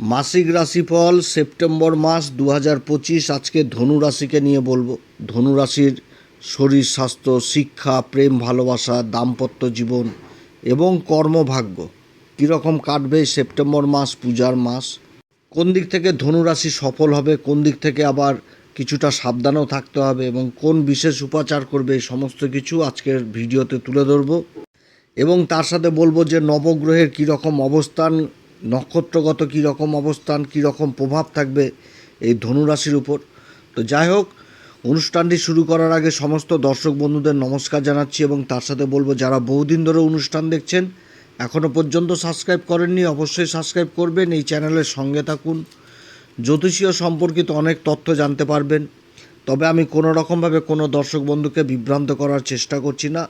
মাসিক রাশিফল সেপ্টেম্বর মাস দু হাজার পঁচিশ, আজকে ধনু রাশিকে নিয়ে বলব। ধনু রাশির শরীর, স্বাস্থ্য, শিক্ষা, প্রেম, ভালোবাসা, দাম্পত্য জীবন এবং কর্মভাগ্য কীরকম কাটবে সেপ্টেম্বর মাস, পূজার মাস, কোন দিক থেকে ধনু রাশি সফল হবে, কোন দিক থেকে আবার কিছুটা সাবধানও থাকতে হবে এবং কোন বিশেষ উপাচার করবে এই সমস্ত কিছু আজকের ভিডিওতে তুলে ধরবো। এবং তার সাথে বলব যে নবগ্রহের কীরকম অবস্থান নক্ষত্রগত কীরকম অবস্থান কীরকম প্রভাব থাকবে এই ধনুরাশির উপর? তো যাই হোক, অনুষ্ঠানটি শুরু করার আগে সমস্ত দর্শক বন্ধুদের নমস্কার জানাচ্ছি এবং তার সাথে বলব, যারা বহুদিন ধরে অনুষ্ঠান দেখছেন এখনও পর্যন্ত সাবস্ক্রাইব করেননি, অবশ্যই সাবস্ক্রাইব করবেন, এই চ্যানেলের সঙ্গে থাকুন। জ্যোতিষীয় সম্পর্কিত অনেক তথ্য জানতে পারবেন, তবে আমি কোনো রকমভাবে কোনো দর্শক বন্ধুকে বিভ্রান্ত করার চেষ্টা করছি না।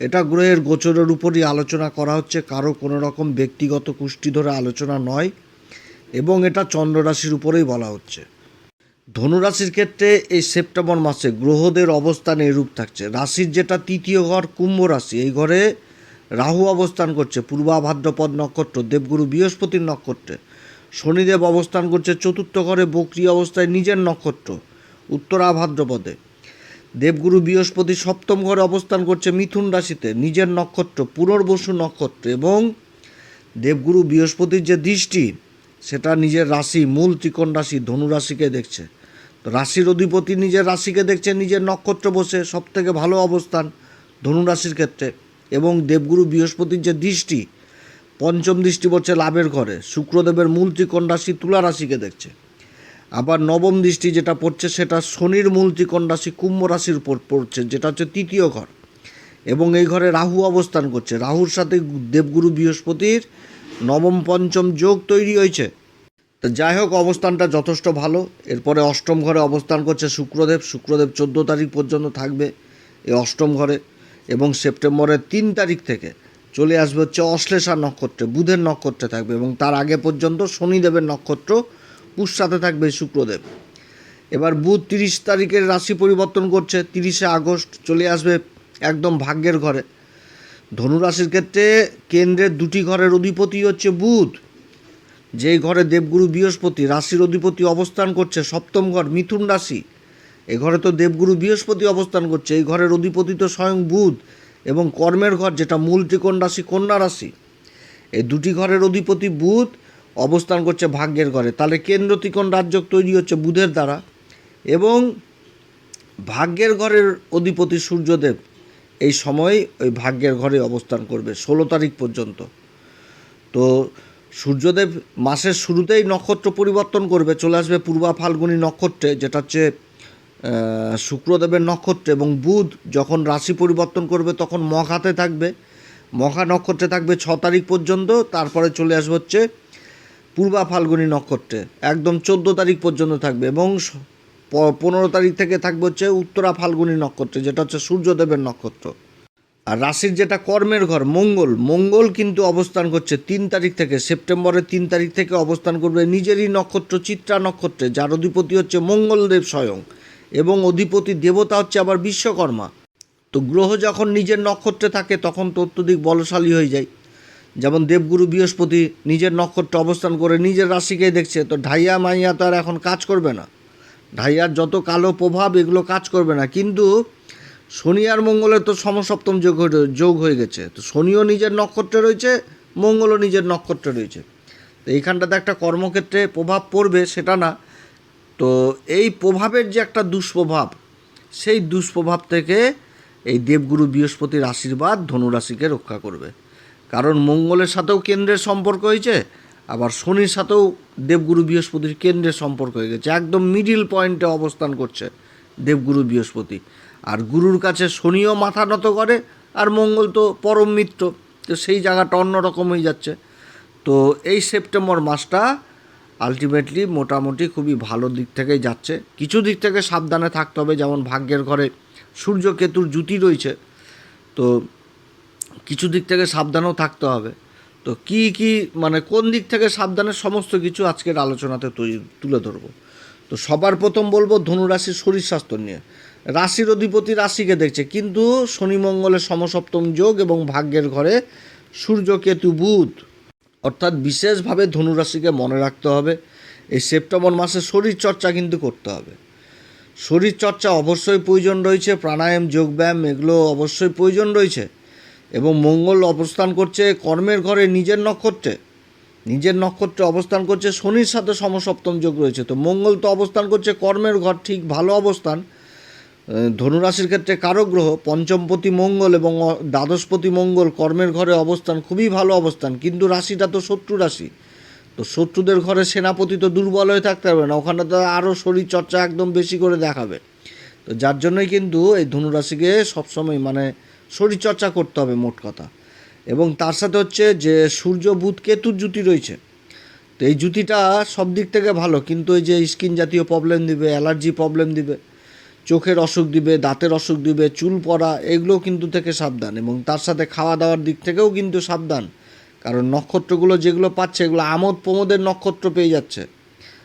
এটা গ্রহের গোচরের উপরই আলোচনা করা হচ্ছে, কারও কোনো রকম ব্যক্তিগত কুষ্টি ধরে আলোচনা নয় এবং এটা চন্দ্ররাশির উপরেই বলা হচ্ছে। ধনুরাশির ক্ষেত্রে এই সেপ্টেম্বর মাসে গ্রহদের অবস্থান এরূপ থাকছে। রাশির যেটা তৃতীয় ঘর, কুম্ভ রাশি, এই ঘরে রাহু অবস্থান করছে, পূর্বা ভাদ্রপদ নক্ষত্র, দেবগুরু বৃহস্পতির নক্ষত্রে। শনিদেব অবস্থান করছে, চতুর্থ ঘরে বক্রি অবস্থায় নিজের নক্ষত্র, উত্তরা ভাদ্রপদে। দেবগুরু বৃহস্পতি সপ্তম ঘরে অবস্থান করছে মিথুন রাশিতে, নিজের নক্ষত্র, পুনর্বসু নক্ষত্র এবং দেবগুরু বৃহস্পতির যে দৃষ্টি, সেটা নিজের রাশি, মূল ত্রিকোণ রাশি, ধনু রাশিকে দেখছে। তো রাশির অধিপতি নিজের রাশিকে দেখছে, নিজের নক্ষত্র বসে সব থেকে ভালো অবস্থান ধনু রাশির ক্ষেত্রে এবং দেবগুরু বৃহস্পতির যে দৃষ্টি, পঞ্চম দৃষ্টি পড়ছে লাভের ঘরে, শুক্রদেবের মূল ত্রিকোণ রাশি তুলা রাশিকে দেখছে। আবার নবম দৃষ্টি যেটা পড়ছে সেটা শনির মূল ত্রিকোণ রাশি, কুম্ভ রাশির উপর পড়ছে, যেটা হচ্ছে তৃতীয় ঘর। এবং এই ঘরে রাহু অবস্থান করছে। রাহুর সাথে দেবগুরু বৃহস্পতির নবম পঞ্চম যোগ তৈরি হয়েছে। তো যাই হোক, অবস্থানটা যথেষ্ট ভালো। এরপরে অষ্টম ঘরে অবস্থান করছে শুক্রদেব। শুক্রদেব চোদ্দ তারিখ পর্যন্ত থাকবে এই অষ্টম ঘরে। এবং সেপ্টেম্বরের তিন তারিখ থেকে চলে আসবে হচ্ছে অশ্লেষা নক্ষত্রে, বুধের নক্ষত্রে থাকবে। এবং তার আগে পর্যন্ত শনিদেবের নক্ষত্র পুষ্যাতে থাকবে শুক্রদেব। এবার বুধ তিরিশ তারিখের রাশি পরিবর্তন করছে, তিরিশে আগস্ট চলে আসবে একদম ভাগ্যের ঘরে। ধনুরাশির ক্ষেত্রে কেন্দ্রের দুটি ঘরের অধিপতি হচ্ছে বুধ। যেই ঘরে দেবগুরু বৃহস্পতি, রাশির অধিপতি অবস্থান করছে সপ্তম ঘর, মিথুন রাশি। এ ঘরে তো দেবগুরু বৃহস্পতি অবস্থান করছে, এই ঘরের অধিপতি তো স্বয়ং বুধ এবং কর্মের ঘর, যেটা মূল ত্রিকোণ রাশি, কন্যা রাশি। এই দুটি ঘরের অধিপতি বুধ অবস্থান করছে ভাগ্যের ঘরে। তাহলে কেন্দ্র ত্রিকোণ রাজ্য তৈরি হচ্ছে বুধের দ্বারা। এবং ভাগ্যের ঘরের অধিপতি সূর্যদেব এই সময় ওই ভাগ্যের ঘরে অবস্থান করবে, ষোলো তারিখ পর্যন্ত। তো সূর্যদেব মাসের শুরুতেই নক্ষত্র পরিবর্তন করবে, চলে আসবে পূর্বা ফাল্গুনী নক্ষত্রে, যেটা হচ্ছে শুক্রদেবের নক্ষত্র। এবং বুধ যখন রাশি পরিবর্তন করবে, তখন মখাতে থাকবে। মখা নক্ষত্রে থাকবে ছ তারিখ পর্যন্ত, তারপরে চলে আসবে হচ্ছে পূর্বা ফাল্গুনী নক্ষত্রে, একদম চোদ্দ তারিখ পর্যন্ত থাকবে এবং পনেরো তারিখ থেকে থাকবে হচ্ছে উত্তরা ফাল্গুনী নক্ষত্রে, যেটা হচ্ছে সূর্যদেবের নক্ষত্র। আর রাশির যেটা কর্মের ঘর, মঙ্গল মঙ্গল কিন্তু অবস্থান করছে তিন তারিখ থেকে, সেপ্টেম্বরের তিন তারিখ থেকে অবস্থান করবে নিজেরই নক্ষত্র, চিত্রা নক্ষত্রে, যার অধিপতি হচ্ছে মঙ্গলদেব স্বয়ং এবং অধিপতি দেবতা হচ্ছে আবার বিশ্বকর্মা। তো গ্রহ যখন নিজের নক্ষত্রে থাকে, তখন তো অত্যধিক বলশালী হয়ে যায়। যেমন দেবগুরু বৃহস্পতি নিজের নক্ষত্রে অবস্থান করে নিজের রাশিকেই দেখছে, তো ঢাইয়া মাইয়া তো আর এখন কাজ করবে না। ঢাইয়ার যত কালো প্রভাব, এগুলো কাজ করবে না। কিন্তু শনি আর মঙ্গলের তো সমসপ্তম যোগ যোগ হয়ে গেছে। তো শনিও নিজের নক্ষত্রে রয়েছে, মঙ্গলও নিজের নক্ষত্রে রয়েছে। তো এইখানটাতে একটা কর্মক্ষেত্রে প্রভাব পড়বে, সেটা না। তো এই প্রভাবের যে একটা দুষ্প্রভাব, সেই দুষ্প্রভাব থেকে এই দেবগুরু বৃহস্পতির আশীর্বাদ ধনুরাশিকে রক্ষা করবে। কারণ মঙ্গলের সাথেও কেন্দ্রের সম্পর্ক হয়েছে, আবার শনির সাথেও দেবগুরু বৃহস্পতির কেন্দ্রের সম্পর্ক হয়ে গেছে। একদম মিডিল পয়েন্টে অবস্থান করছে দেবগুরু বৃহস্পতি। আর গুরুর কাছে শনিও মাথা নত করে, আর মঙ্গল তো পরম মিত্র, তো সেই জায়গাটা অন্যরকম হয়ে যাচ্ছে। তো এই সেপ্টেম্বর মাসটা আলটিমেটলি মোটামুটি খুবই ভালো দিক থেকেই যাচ্ছে। কিছু দিক থেকে সাবধানে থাকতে হবে, যেমন ভাগ্যের ঘরে সূর্য কেতুর জুতি রয়েছে। তো কিছু দিক থেকে সাবধানেও থাকতে হবে। তো কি কি মানে কোন দিক থেকে সাবধানের সমস্ত কিছু আজকের আলোচনাতে তুলে ধরবো? তো সবার প্রথম বলব ধনুরাশির শরীর স্বাস্থ্য নিয়ে। রাশির অধিপতি রাশিকে দেখছে, কিন্তু শনি মঙ্গলের সমসপ্তম যোগ এবং ভাগ্যের ঘরে সূর্য কেতু বুধ। অর্থাৎ বিশেষভাবে ধনুরাশিকে মনে রাখতে হবে। এই সেপ্টেম্বর মাসে শরীর চর্চা কিন্তু করতে হবে। শরীর চর্চা অবশ্যই প্রয়োজন রয়েছে, প্রাণায়াম, যোগব্যায়াম এগুলো অবশ্যই প্রয়োজন রয়েছে। এবং মঙ্গল অবস্থান করছে, কর্মের ঘরে নিজের নক্ষত্রে। নিজের নক্ষত্রে অবস্থান করছে, শনির সাথে সমসপ্তম যোগ রয়েছে। তো মঙ্গল তো অবস্থান করছে, কর্মের ঘর, ঠিক ভালো অবস্থান। ধনুরাশির ক্ষেত্রে কারক গ্রহ, পঞ্চমপতি মঙ্গল এবং দ্বাদশপতি মঙ্গল কর্মের ঘরে অবস্থান, খুবই ভালো অবস্থান। কিন্তু রাশিটা তো শত্রু রাশি। তো শত্রুদের ঘরে সেনাপতি তো দুর্বল হয়ে থাকতে পারবে না, ওখানে তো আরও শরীর চর্চা একদম বেশি করে দেখাবে। তো যার জন্যই কিন্তু এই ধনুরাশিকে সবসময় মানে শরীর চর্চা করতে হবে মোট কথা। এবং তার সাথে হচ্ছে যে সূর্য, বুধ, কেতুর জুতি রয়েছে। তো এই জুতিটা সব দিক থেকে ভালো, কিন্তু এই যে স্কিন জাতীয় প্রবলেম দিবে, অ্যালার্জি প্রবলেম দিবে, চোখের অসুখ দিবে, দাঁতের অসুখ দিবে, চুল পড়া, এগুলো কিন্তু থেকে সাবধান। এবং তার সাথে খাওয়া দাওয়ার দিক থেকেও কিন্তু সাবধান। কারণ নক্ষত্রগুলো যেগুলো পাচ্ছে, এগুলো আমোদ প্রমোদের নক্ষত্র পেয়ে যাচ্ছে।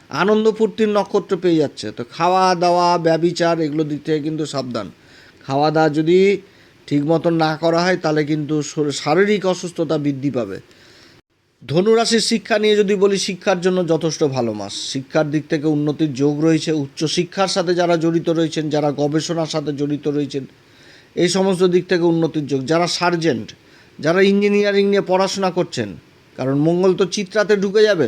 আনন্দ ফুর্তির নক্ষত্র পেয়ে যাচ্ছে। তো খাওয়া দাওয়া ব্যবিচার, এগুলো দিক থেকে কিন্তু সাবধান। খাওয়া দাওয়া যদি ঠিক মতন না করা হয়, তাহলে কিন্তু শারীরিক অসুস্থতা বৃদ্ধি পাবে। ধনুরাশির শিক্ষা নিয়ে যদি বলি, শিক্ষার জন্য যথেষ্ট ভালো মাস। শিক্ষার দিক থেকে উন্নতির যোগ রয়েছে। উচ্চ শিক্ষার সাথে যারা জড়িত রয়েছেন, যারা গবেষণার সাথে জড়িত রয়েছেন, এই সমস্ত দিক থেকে উন্নতির যোগ। যারা সার্জেন্ট, যারা ইঞ্জিনিয়ারিং নিয়ে পড়াশোনা করছেন, কারণ মঙ্গল তো চিত্রাতে ঢুকে যাবে।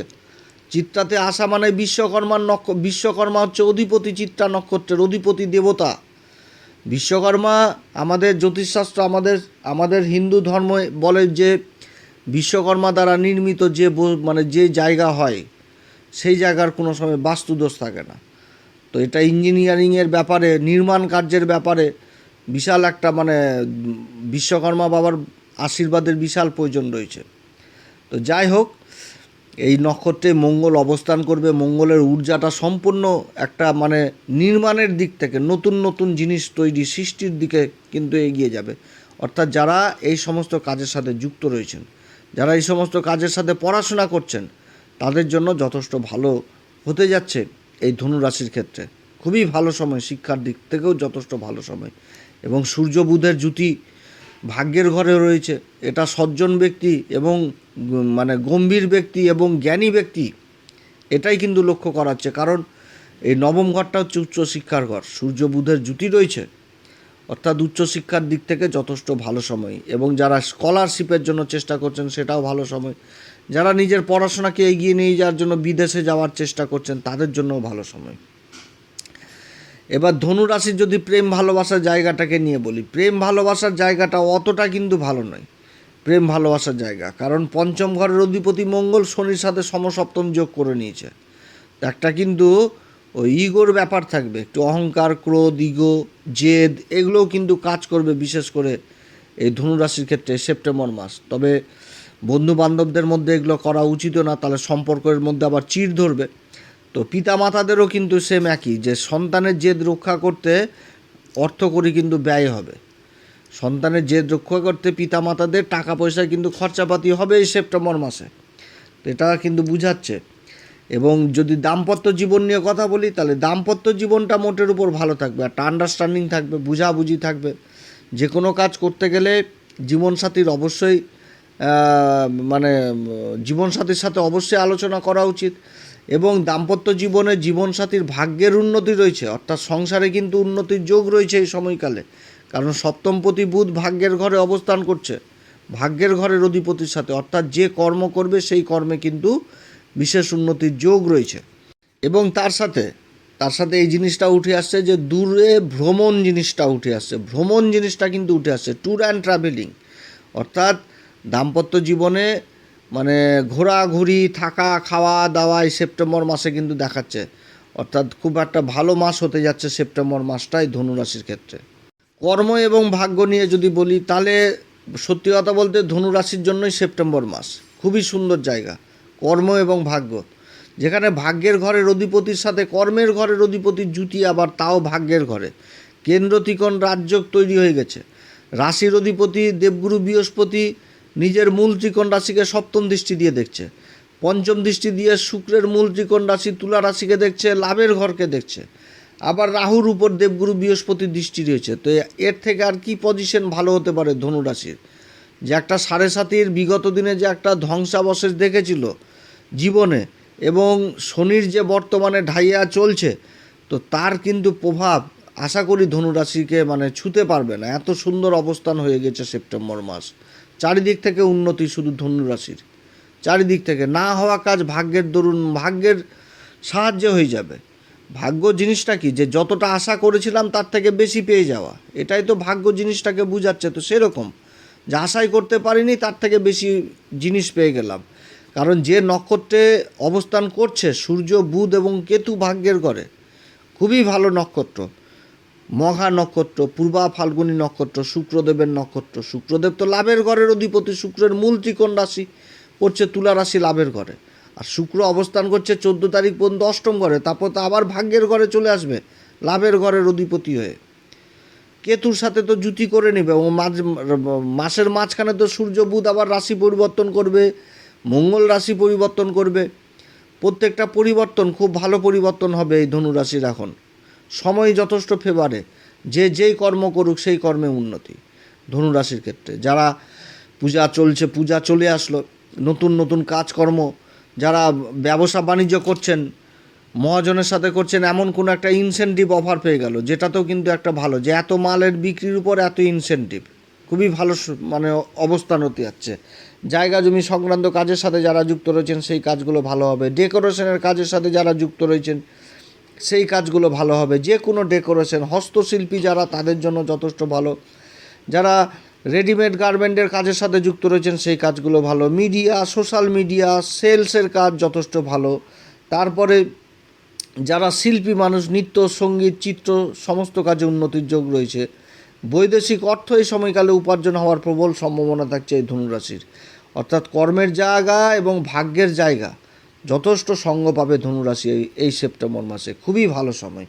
চিত্রাতে আসা মানে বিশ্বকর্মার নক্ষ, বিশ্বকর্মা হচ্ছে অধিপতি চিত্রা নক্ষত্রের অধিপতি দেবতা। বিশ্বকর্মা আমাদের জ্যোতিষশাস্ত্র, আমাদের আমাদের হিন্দু ধর্ম বলে যে বিশ্বকর্মা দ্বারা নির্মিত যে মানে যে জায়গা হয়, সেই জায়গার কোনো সময় বাস্তুদোষ থাকে না। তো এটা ইঞ্জিনিয়ারিংয়ের ব্যাপারে, নির্মাণ কার্যের ব্যাপারে বিশাল একটা মানে বিশ্বকর্মা বাবার আশীর্বাদের বিশাল প্রয়োজন রয়েছে। তো যাই হোক এই নক্ষত্রে মঙ্গল অবস্থান করবে, মঙ্গলের ঊর্জাটা সম্পূর্ণ একটা মানে নির্মাণের দিক থেকে, নতুন নতুন জিনিস তৈরি সৃষ্টির দিকে কিন্তু এগিয়ে যাবে। অর্থাৎ যারা এই সমস্ত কাজের সাথে যুক্ত রয়েছেন, যারা এই সমস্ত কাজের সাথে পড়াশোনা করছেন, তাদের জন্য যথেষ্ট ভালো হতে যাচ্ছে এই ধনুরাশির ক্ষেত্রে। খুবই ভালো সময়, শিক্ষার দিক থেকেও যথেষ্ট ভালো সময়। এবং সূর্য বুধের জুতি ভাগ্যের ঘরে রয়েছে। এটা সজ্জন ব্যক্তি এবং মানে গম্ভীর ব্যক্তি এবং জ্ঞানী ব্যক্তি। এটাই কিন্তু লক্ষ্য করাচ্ছে। কারণ এই নবম ঘরটা হচ্ছে উচ্চশিক্ষার ঘর। সূর্য বুধের জুতি রয়েছে। অর্থাৎ উচ্চশিক্ষার দিক থেকে যথেষ্ট ভালো সময়। এবং যারা স্কলারশিপের জন্য চেষ্টা করছেন, সেটাও ভালো সময়। যারা নিজের পড়াশোনাকে এগিয়ে নিয়ে যাওয়ার জন্য বিদেশে যাওয়ার চেষ্টা করছেন, তাদের জন্যও ভালো সময়। এবার ধনুরাশির যদি প্রেম ভালোবাসার জায়গাটাকে নিয়ে বলি, প্রেম ভালোবাসার জায়গাটা অতটা কিন্তু ভালো নয়। প্রেম ভালোবাসার জায়গা, কারণ পঞ্চম ঘরের অধিপতি মঙ্গল শনির সাথে সমসপ্তম যোগ করে নিয়েছে। একটা কিন্তু ওই ইগোর ব্যাপার থাকবে, একটু অহংকার, ক্রোধ, ইগো, জেদ, এগুলোও কিন্তু কাজ করবে বিশেষ করে এই ধনুরাশির ক্ষেত্রে সেপ্টেম্বর মাস। তবে বন্ধু বান্ধবদের মধ্যে এগুলো করা উচিত না, তাহলে সম্পর্কের মধ্যে আবার চিড় ধরবে। তো পিতা মাতাদেরও কিন্তু সেম একই, যে সন্তানের জেদ রক্ষা করতে অর্থকরী কিন্তু ব্যয় হবে। সন্তানের জেদ রক্ষা করতে পিতা মাতাদের টাকা পয়সা কিন্তু খরচাপাতি হবে এই সেপ্টেম্বর মাসে। এটা কিন্তু বুঝাচ্ছে। এবং যদি দাম্পত্য জীবন নিয়ে কথা বলি, তাহলে দাম্পত্য জীবনটা মোটের উপর ভালো থাকবে। একটা আন্ডারস্ট্যান্ডিং থাকবে, বুঝাবুঝি থাকবে। যে কোনো কাজ করতে গেলে জীবনসাথীর অবশ্যই মানে জীবনসাথীর সাথে অবশ্যই আলোচনা করা উচিত। এবং দাম্পত্য জীবনে জীবনসাথীর ভাগ্যের উন্নতি রয়েছে, অর্থাৎ সংসারে কিন্তু উন্নতির যোগ রয়েছে এই সময়কালে। কারণ সপ্তমপতি বুধ ভাগ্যের ঘরে অবস্থান করছে, ভাগ্যের ঘরের অধিপতির সাথে, অর্থাৎ যে কর্ম করবে সেই কর্মে কিন্তু বিশেষ উন্নতির যোগ রয়েছে। এবং তার সাথে তার সাথে এই জিনিসটা উঠে আসছে যে দূরে ভ্রমণ জিনিসটা উঠে আসছে, ভ্রমণ জিনিসটা কিন্তু উঠে আসছে ট্যুর অ্যান্ড ট্রাভেলিং অর্থাৎ দাম্পত্য জীবনে মানে ঘোরাঘুরি, থাকা, খাওয়া, দাওয়া এই সেপ্টেম্বর মাসে কিন্তু দেখাচ্ছে। অর্থাৎ খুব একটা ভালো মাস হতে যাচ্ছে সেপ্টেম্বর মাসটাই ধনুরাশির ক্ষেত্রে। কর্ম এবং ভাগ্য নিয়ে যদি বলি, তাহলে সত্যি কথা বলতে ধনুরাশির জন্যই সেপ্টেম্বর মাস। খুবই সুন্দর জায়গা, কর্ম এবং ভাগ্য। যেখানে ভাগ্যের ঘরের অধিপতির সাথে কর্মের ঘরের অধিপতির জুতি আবার তাও ভাগ্যের ঘরে। কেন্দ্র ত্রিকোণ রাজ্য তৈরি হয়ে গেছে। রাশির অধিপতি দেবগুরু বৃহস্পতি নিজের মূল ত্রিকোণ রাশিকে সপ্তম দৃষ্টি দিয়ে দেখছে। পঞ্চম দৃষ্টি দিয়ে শুক্রের মূল ত্রিকোণ রাশি তুলা রাশিকে দেখছে, লাভের ঘরকে দেখছে। আবার রাহুর উপর দেবগুরু বৃহস্পতির দৃষ্টি রয়েছে। তো এর থেকে আর কি পজিশন ভালো হতে পারে ধনু রাশির? যে একটা সাড়ে সাতির বিগত দিনে যে একটা ধ্বংসাবশেষ দেখেছিল জীবনে এবং শনির যে বর্তমানে ঢাইয়া চলছে, তো তার কিন্তু প্রভাব আশা করি ধনুরাশিকে মানে ছুতে পারবে না। এত সুন্দর অবস্থান হয়ে গেছে সেপ্টেম্বর মাস। চারিদিক থেকে উন্নতি শুধু ধনুরাশির চারিদিক থেকে না হওয়া কাজ ভাগ্যের দরুন, ভাগ্যের সাহায্যে হয়ে যাবে। ভাগ্য জিনিসটা কি? যে যতটা আশা করেছিলাম তার থেকে বেশি পেয়ে যাওয়া। এটাই তো ভাগ্য জিনিসটাকে বুঝাচ্ছে। তো সেরকম। যে আশাই করতে পারিনি তার থেকে বেশি জিনিস পেয়ে গেলাম। কারণ যে নক্ষত্রে অবস্থান করছে সূর্য, বুধ এবং কেতু ভাগ্যের করে খুবই ভালো নক্ষত্র। মঘা নক্ষত্র, পূর্বা ফাল্গুনী নক্ষত্র, শুক্রদেবের নক্ষত্র। শুক্রদেব তো লাভের ঘরের অধিপতি, শুক্রের মূল ত্রিকোণ রাশি পড়ছে তুলা রাশি লাভের ঘরে। আর শুক্র অবস্থান করছে চোদ্দ তারিখ পর্যন্ত অষ্টম ঘরে, তারপর তো আবার ভাগ্যের ঘরে চলে আসবে, লাভের ঘরের অধিপতি হয়ে। কেতুর সাথে তো জুতি করে নেবে এবং মাঝ মাসের মাঝখানে তো সূর্য, বুধ আবার রাশি পরিবর্তন করবে, মঙ্গল রাশি পরিবর্তন করবে। প্রত্যেকটা পরিবর্তন, খুব ভালো পরিবর্তন হবে এই ধনু রাশির এখন। সময় যথেষ্ট ফেভারে যে যেই কর্ম করুক, সেই কর্মে উন্নতি। ধনুরাশির ক্ষেত্রে যারা পূজা চলছে, পূজা চলে আসলো, নতুন নতুন কাজকর্ম, যারা ব্যবসা বাণিজ্য করছেন, মহাজনের সাথে করছেন, এমন কোনো একটা ইনসেন্টিভ অফার পেয়ে গেল, যেটাতেও কিন্তু একটা ভালো, যে এত মালের বিক্রির উপর এত ইনসেন্টিভ খুবই ভালো মানে অবস্থান হতে যাচ্ছে জায়গা জমি সংক্রান্ত কাজের সাথে যারা যুক্ত রয়েছেন, সেই কাজগুলো ভালো হবে। ডেকোরেশনের কাজের সাথে যারা যুক্ত রয়েছেন সেই কাজগুলো ভালো হবে। যে কোনো ডেকোরেশন হস্তশিল্পী যারা তাদের জন্য যথেষ্ট ভালো। যারা রেডিমেড গার্মেন্টের কাজের সাথে যুক্ত রয়েছেন, সেই কাজগুলো ভালো। মিডিয়া সোশ্যাল মিডিয়া সেলসের কাজ যথেষ্ট ভালো। তারপরে যারা শিল্পী মানুষ, নৃত্য, সংগীত, চিত্র, সমস্ত কাজে উন্নতির যোগ রয়েছে। বৈদেশিক অর্থ এই সময়কালে উপার্জন হওয়ার প্রবল সম্ভাবনা থাকছে এই ধনুরাশির। অর্থাৎ কর্মের জায়গা এবং ভাগ্যের জায়গা। যথেষ্ট সঙ্গ পাবে ধনুরাশি এই এই সেপ্টেম্বর মাসে। খুবই ভালো সময়।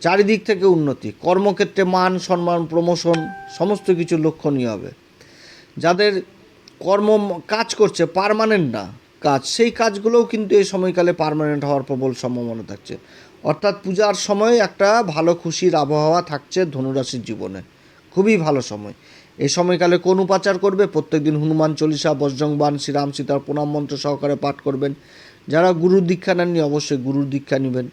চারিদিক থেকে উন্নতি, কর্মক্ষেত্রে মান, সম্মান প্রমোশন সমস্ত কিছু লক্ষণীয় হবে। যাদের কর্ম কাজ করছে পার্মানেন্ট না কাজ, সেই কাজগুলোও কিন্তু এই সময়কালে পারমানেন্ট হওয়ার প্রবল সম্ভাবনা থাকছে। অর্থাৎ পূজার সময় একটা ভালো খুশির আবহাওয়া থাকছে ধনুরাশির জীবনে। খুবই ভালো সময়। এই সময়কালে কোন উপাচার করবে, প্রত্যেকদিন হনুমান চল্লিশা বজ্রংবান শ্রীরাম সীতার প্রণাম মন্ত্র সহকারে পাঠ করবেন। যারা গুরুর দীক্ষা নেননি অবশ্যই গুরুর দীক্ষা নেবেন।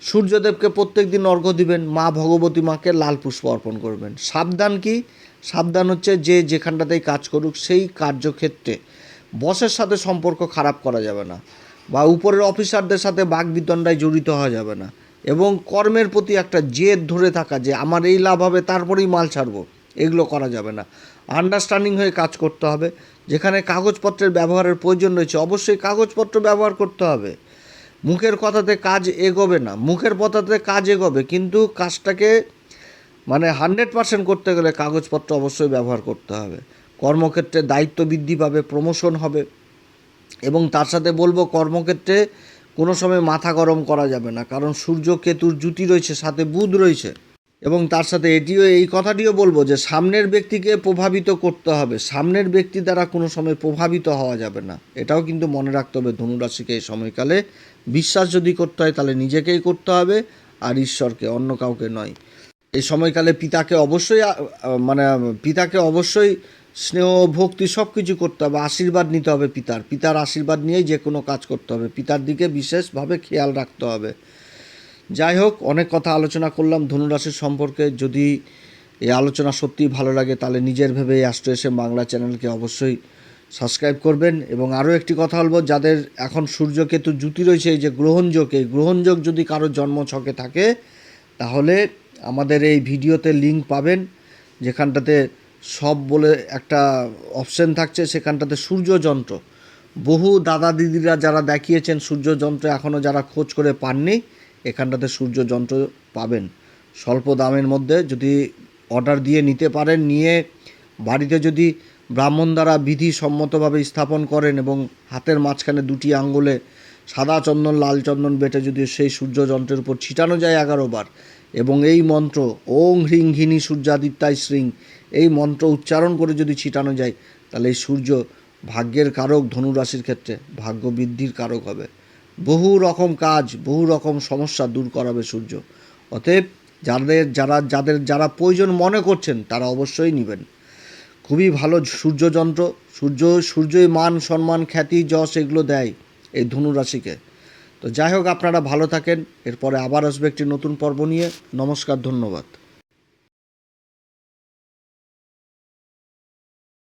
সূর্যদেবকে প্রত্যেক দিন অর্ঘ্য দিবেন, মা ভগবতী মাকে লাল পুষ্প অর্পণ করবেন। সাবধান কি? সাবধান হচ্ছে যে যেখানটাতেই কাজ করুক, সেই কার্যক্ষেত্রে। বসের সাথে সম্পর্ক খারাপ করা যাবে না বা উপরের অফিসারদের সাথে বাগবিতণ্ডায় জড়িত হওয়া যাবে না। এবং কর্মের প্রতি একটা জেদ ধরে থাকা যে আমার এই লাভ হবে, তারপরেই মাল ছাড়বো। এগুলো করা যাবে না। আন্ডারস্ট্যান্ডিং হয়ে কাজ করতে হবে। যেখানে কাগজপত্রের ব্যবহারের প্রয়োজন রয়েছে, অবশ্যই কাগজপত্র ব্যবহার করতে হবে। মুখের কথাতে কাজ এগোবে না। মুখের কথাতে কাজ এগোবে, কিন্তু কাজটাকে মানে হান্ড্রেড পার্সেন্ট করতে গেলে কাগজপত্র অবশ্যই ব্যবহার করতে হবে। কর্মক্ষেত্রে দায়িত্ব বৃদ্ধি পাবে প্রমোশন হবে। এবং তার সাথে বলব, কর্মক্ষেত্রে কোনো সময় মাথা গরম করা যাবে না। কারণ সূর্য, কেতুর জুতি রয়েছে, সাথে বুধ রয়েছে। এবং তার সাথে এটিও, এই কথাটিও বলব যে সামনের ব্যক্তিকে প্রভাবিত করতে হবে। সামনের ব্যক্তি দ্বারা কোনো সময় প্রভাবিত হওয়া যাবে না। এটাও কিন্তু মনে রাখতে হবে ধনুরাশিকে এই সময়কালে। বিশ্বাস যদি করতে হয় তাহলে নিজেকেই করতে হবে, আর ঈশ্বরকে, অন্য কাউকে নয়। এই সময়কালে পিতাকে অবশ্যই মানে পিতাকে অবশ্যই স্নেহ, ভক্তি সব কিছু করতে হবে, আশীর্বাদ নিতে হবে পিতার। পিতার আশীর্বাদ নিয়েই যে কোনো কাজ করতে হবে। পিতার দিকে বিশেষভাবে খেয়াল রাখতে হবে। যাই হোক, অনেক কথা আলোচনা করলাম। ধনুরাশির সম্পর্কে যদি এই আলোচনা সত্যিই ভালো লাগে, তাহলে নিজের ভেবে অ্যাস্ট্রো এসএম বাংলা চ্যানেলকে অবশ্যই সাবস্ক্রাইব করবেন। এবং আরও একটি কথা বলব, যাদের এখন সূর্যকেতু জুতি রয়েছে, এই যে গ্রহণযোগ, এই গ্রহণযোগ যদি কারও জন্ম ছকে থাকে, তাহলে আমাদের এই ভিডিওতে লিঙ্ক পাবেন, যেখানটাতে সব বলে একটা অপশন থাকছে, সেখানটাতে সূর্যযন্ত্র বহু দাদা দিদিরা যারা দেখিয়েছেন সূর্যযন্ত্র এখনও যারা খোঁজ করে পাননি এখানটাতে সূর্যযন্ত্র পাবেন। স্বল্প দামের মধ্যে যদি অর্ডার দিয়ে নিতে পারেন, নিয়ে বাড়িতে যদি ব্রাহ্মণ দ্বারা বিধি সম্মতভাবে স্থাপন করেন এবং হাতের মাঝখানে দুটি আঙ্গুলে সাদা চন্দন, লাল চন্দন বেটে যদি সেই সূর্যযন্ত্রের উপর ছিটানো যায় এগারো বার এবং এই মন্ত্র, ওং হ্রিং ঘিনি সূর্যাদিত্যায় শ্রিং, এই মন্ত্র উচ্চারণ করে যদি ছিটানো যায়, তাহলে এই সূর্য ভাগ্যের কারক, ধনুরাশির ক্ষেত্রে ভাগ্য বৃদ্ধির কারক হবে। বহু রকম কাজ, বহু রকম সমস্যা দূর করাবে সূর্য। অতএব যাদের, যারা যাদের, যারা প্রয়োজন মনে করছেন, তারা অবশ্যই নেবেন। খুবই ভালো সূর্যযন্ত্র। সূর্য, সূর্যই মান, সম্মান, খ্যাতি, যশ এগুলো দেয় এই ধনু রাশিকে তো যাই হোক, আপনারা ভালো থাকেন। এরপরে আবার আসবে একটি নতুন পর্ব নিয়ে। নমস্কার, ধন্যবাদ।